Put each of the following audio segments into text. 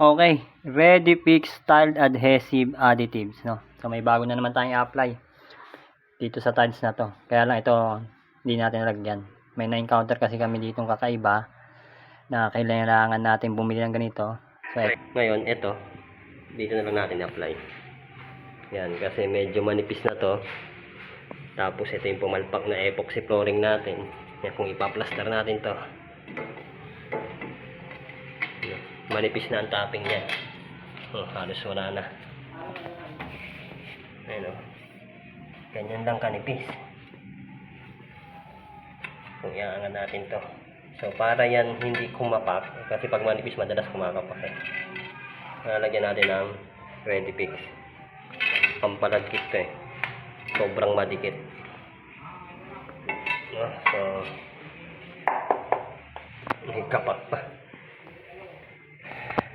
Okay, Ready Fix Tiled Adhesive Additives, no? So may bago na naman tayong apply dito sa tiles na to. Kaya lang ito hindi natin nalagyan. May na-encounter kasi kami ditong kakaiba na kailangan natin bumili ng ganito. So, et- Ngayon, ito, dito na lang natin apply. Yan, kasi medyo manipis na to. Tapos ito yung pumalpak na epoxy flooring natin. Yan, kung ipaplaster natin to. Manipis na ang topping niya. Hmm, halos wala na. Ayun o. Ganyan lang kanipis. Kung iaangan natin to. So, para yan hindi kumapak. Kasi pag manipis, madalas kumakapak eh. Lalagyan natin ng ready fix. Pampalagkit to eh. Sobrang madikit. No? So, may kapak pa.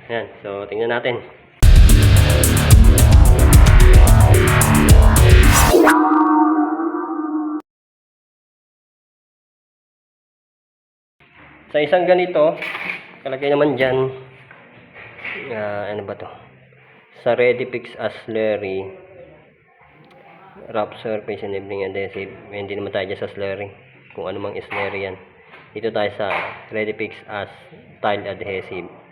Yan. So, tingnan natin. Sa isang ganito, kalagay naman dyan, ah, ano ba to? Sa Ready Fix Slurry, wrap surface enabling adhesive, eh, hindi naman tayo sa slurry, kung ano mang slurry yan. Dito tayo sa Ready Fix as tile adhesive.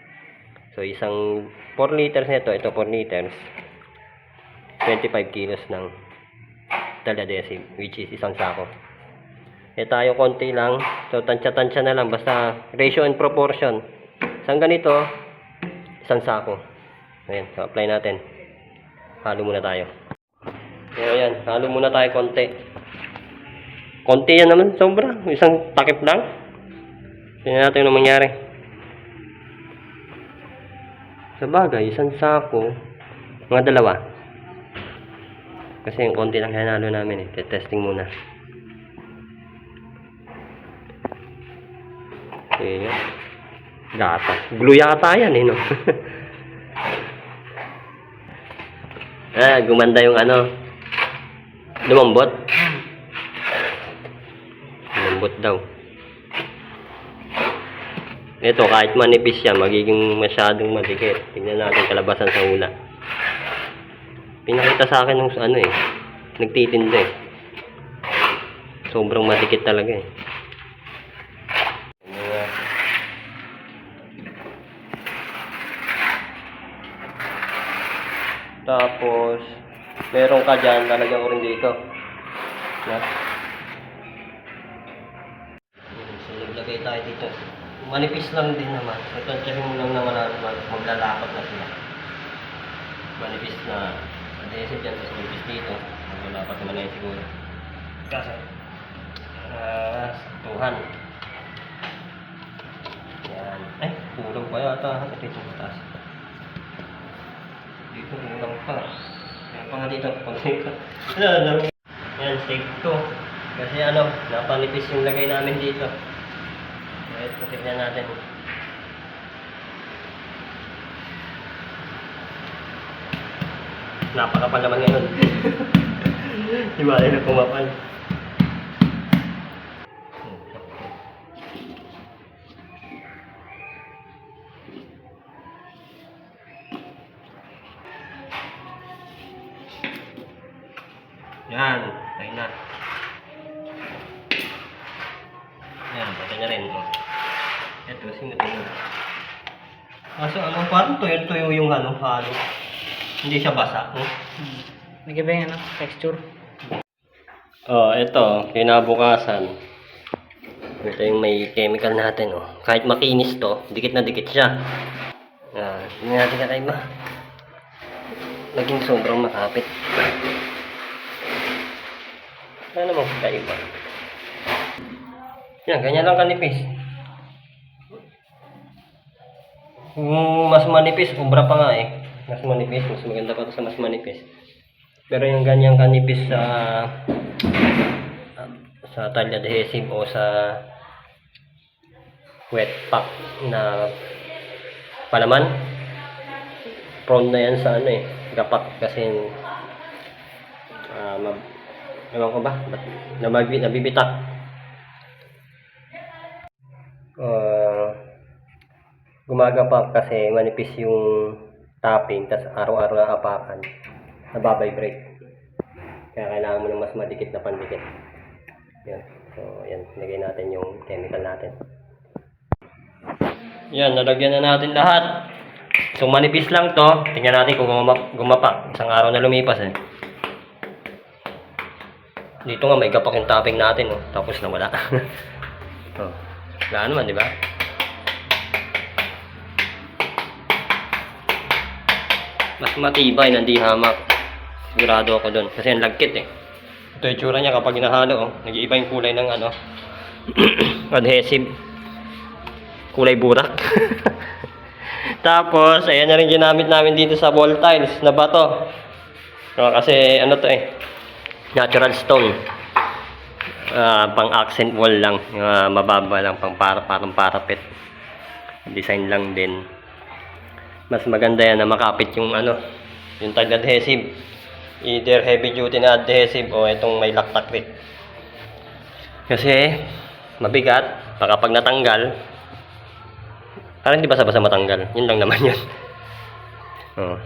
So, isang 4 liters nito, ito 4 liters, 25 kilos ng tile adhesive, which is isang sako. Eh tayo konti lang. So tansya-tansya na lang basta ratio and proportion. Isang ganito, isang sako. Ayan, so apply natin. Halo muna tayo. Ayan, halo muna tayo konti. Konti yan naman, sobra. Isang takip lang. Tingnan natin yung mangyari. Sa bagay, isang sako, mga dalawa. Kasi yung konti lang hinalo namin eh. Testing muna. Ayan. Gata. Glue yata yan eh, no? ah, gumanda yung ano. Lumambot. Lumambot daw. Ito, kahit manipis yan, magiging masyadong madikit. Tingnan natin kalabasan sa hula. Pinakita sa akin nung ano eh. Nagtitinda eh. Sobrang madikit talaga eh. Tapos, meron ka dyan, lalagyan ko rin dito. Na. So, naglagay tayo dito. Manipis lang din naman. So, tansyahin mo lang naman na mag- maglalapat na sila. Manipis na adhesive dyan, tapos manipis dito. Maglalapat naman na yun siguro. Kasi, ah, tuhan. Yan. Ay, kulang pa yata. Ito yung taas. Dito kulang pa. Kaya pa nga dito. Ano, ano? Yan, take two. Kasi ano, napanipis yung lagay namin dito. Right, tignan natin. Napakapal naman ngayon. Ba na pumapal? Yan, tayo na. Na rin. Oh. Ito, singot yun. Kaso ano, parang tuyo-tuyo yung ano, halo. Hindi siya basa. Oh. Nag-iba yung ano, texture. Oh, ito, kinabukasan. Ito yung may chemical natin, oh. Kahit makinis to, dikit na dikit siya. Ah, hindi natin kakaiba. Naging sobrang makapit. Ano naman kakaiba? Yan, ganyan lang kanipis. Kung mas manipis, ubra pa nga eh. Mas manipis, mas maganda pa to sa mas manipis. Pero yung ganyang kanipis sa sa tile adhesive o sa wet pack na palaman prone na yan sa ano eh gapak kasi mab ewan ko ba nabibitak Ah, gumagapak kasi manipis yung topping, tas araw-araw na apakan, nababibrate. Kaya kailangan mo ng mas madikit na pandikit. Yan. So, yan. Lagay natin yung chemical natin. Yan, nalagyan na natin lahat. So, manipis lang to. Tingnan natin kung gumapa. gumapa. Isang araw na lumipas eh. Dito nga may gapak yung topping natin. Oh. Tapos nawala. oh. Wala naman, di ba? Mas matibay, nandi hamak. Sigurado ako doon. Kasi ang lagkit eh. Ito yung tsura niya kapag hinahalo. Oh. Nag-iiba yung kulay ng ano. adhesive. Kulay burak. Tapos, ayan na rin ginamit namin dito sa wall tiles na bato. Oh, kasi ano to eh. Natural stone. Ah, pang accent wall lang. Ah, mababa lang. Pang para, parang parapet. Design lang din. Mas maganda yan na makapit yung ano. Yung tag adhesive. Either heavy duty na adhesive o itong may laktak rin. Kasi mabigat. Baka pag natanggal, parang hindi basa-basa matanggal. Yun lang naman yun. Oh.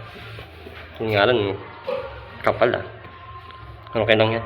Yun nga lang, kapal ah. Okay lang yan.